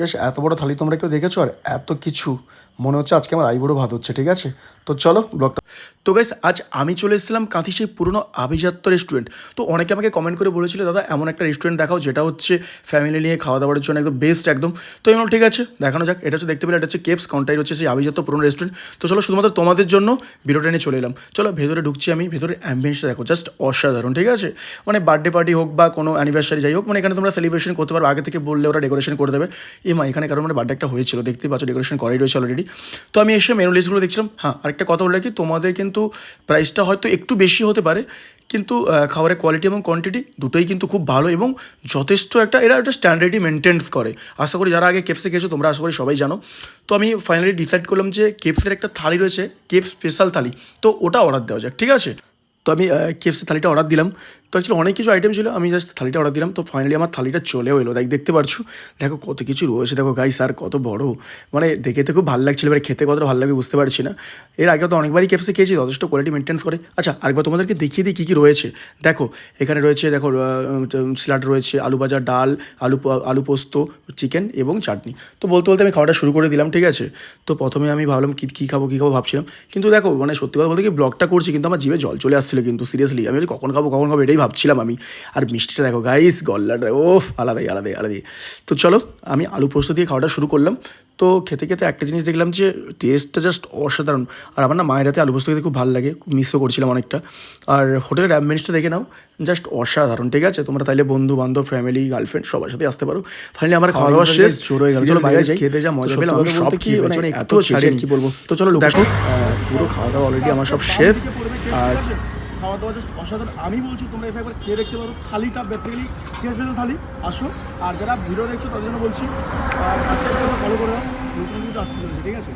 বেশ, এত বড় থালি তোমরা কেউ দেখেছ? আর এত কিছু মনে হচ্ছে আজকে আমার আইবুড়ো ভাত হচ্ছে, ঠিক আছে? তো চলো, ব্লগটা তো গাইস আজ আমি চলে এসেছিলাম কাঁথি সেই পুরনো আভিজাত্য রেস্টুরেন্ট তো অনেকে আমাকে কমেন্ট করে বলেছিল, দাদা, এমন একটা রেস্টুরেন্ট দেখাও যেটা হচ্ছে ফ্যামিলি নিয়ে খাওয়া দাওয়ার জন্য একদম বেস্ট একদম। তো এমন ঠিক আছে, দেখানো যাক। এটা হচ্ছে দেখতে পেলে, এটা হচ্ছে কেপস কাউন্টার হচ্ছে সেই আভিজাত্য পুরনো রেস্টুরেন্ট তো চলো, শুধুমাত্র তোমাদের জন্য ভিডিওটা নিয়ে চলে এলাম। চলো, ভেতরে ঢুকছি আমি ভেতরে অ্যাম্বিয়েন্সটা দেখো জাস্ট অসাধারণ, ঠিক আছে? মানে বার্থডে পার্টি হোক বা কোনো অ্যানিভার্সারি যাই হোক মানে এখানে তোমরা সেলিব্রেশন করতে পারো আগে থেকে বললে ওরা ডেকোরেশন করে দেবে। এ মা, এখানে কারণ মানে বার্থডে একটা হয়েছিল, দেখতেই পাচ্ছ ডেকোরেশন করাই রয়েছে অলরেডি তো আমি এসে মেনু লিস্টগুলো দেখছিলাম। হ্যাঁ আরেকটা কথা বলে কি তোমাদের কিন্তু প্রাইসটা হয়তো একটু বেশি হতে পারে, কিন্তু খাবারের কোয়ালিটি এবং কোয়ান্টিটি দুটোই কিন্তু খুব ভালো এবং যথেষ্ট একটা, এরা একটা স্ট্যান্ডার্ডই মেনটেন্স করে। আশা করি যারা আগে কেপসে খেয়েছো, তোমরা আশা করি সবাই জানো। তো আমি ফাইনালি ডিসাইড করলাম যে কেপসের একটা থালি রয়েছে কেপ স্পেশাল থালি। তো ওটা অর্ডার দেওয়া যাক, ঠিক আছে? তো আমি কেএফসি থালিটা অর্ডার দিলাম। তো অ্যাকচুয়ালি অনেক কিছু আইটেম ছিল, আমি জাস্ট থালিটা অর্ডার দিলাম, তো ফাইনালি আমার থালিটা চলেও এলো। দেখ দেখতে পারছ? দেখো কত কিছু রয়েছে, দেখো গাইস আর কত বড়। মানে দেখে তো খুব ভালো লাগছিল, এবার খেতে কতটা ভালো লাগে বুঝতে পারছি না। এর আগে তো অনেকবারই কেএফসি খেয়েছি, যথেষ্ট কোয়ালিটি মেনটেন করে। আচ্ছা আরেকবার তোমাদেরকে দেখিয়ে দিই কী কী রয়েছে। দেখো, এখানে রয়েছে, দেখো স্যালাড রয়েছে, আলু ভাজা, ডাল, আলু আলু পোস্ত চিকেন এবং চাটনি। তো বলতে বলতে আমি খাওয়াটা শুরু করে দিলাম, ঠিক আছে? তো প্রথমে আমি ভাবলাম কী কী খাব কী খাব ভাবছিলাম। কিন্তু দেখো মানে সত্যি কথা বলতে কি ব্লগটা করছি, কিন্তু আমার জিভে জল চলে আসছিল কিন্তু সিরিয়াসলি আমি কখন খাব কখন খাব, এটাই ভাবছিলাম আমি। আর মিষ্টিটা দেখো গাইস গল্লাটা ও আলাদাই আলাদাই আলাদাই। তো চলো আমি আলু পোস্ত দিয়ে খাওয়াটা শুরু করলাম। তো খেতে খেতে একটা জিনিস দেখলাম যে টেস্টটা জাস্ট অসাধারণ। আর আমার না মায়ের হাতে আলু পোস্ত খেতে খুব ভালো লাগে খুব মিসও করছিলাম অনেকটা। আর হোটেলের অ্যাম্বিয়েন্সটা দেখে নাও জাস্ট অসাধারণ ঠিক আছে? তোমরা তাইলে বন্ধু বান্ধব ফ্যামিলি গার্লফ্রেন্ড সবার সাথে আসতে পারো। ফাইনালি আমার খাওয়া দাওয়া শেষ। জোর হয়ে গেল। চলো বাইরে খেতে যা মজা পেলাম আমি সব কি মানে এত ছাড়ি কি বলব? তো চলো দেখো পুরো খাওয়া দাওয়া অলরেডি আমার সব শেষ। আর খাওয়া দাওয়া জাস্ট অসাধারণ। আমি বলছি, তোমরা এসে একবার খেয়ে দেখতে পারো থালিটা বেসিক্যালি খেয়ে ফেলো থালি, আসো। আর যারা ভিডিও দেখছ, তাদের জন্য বলছি ফলো করে দাও নতুন কিছু আসতে চলেছে, ঠিক আছে?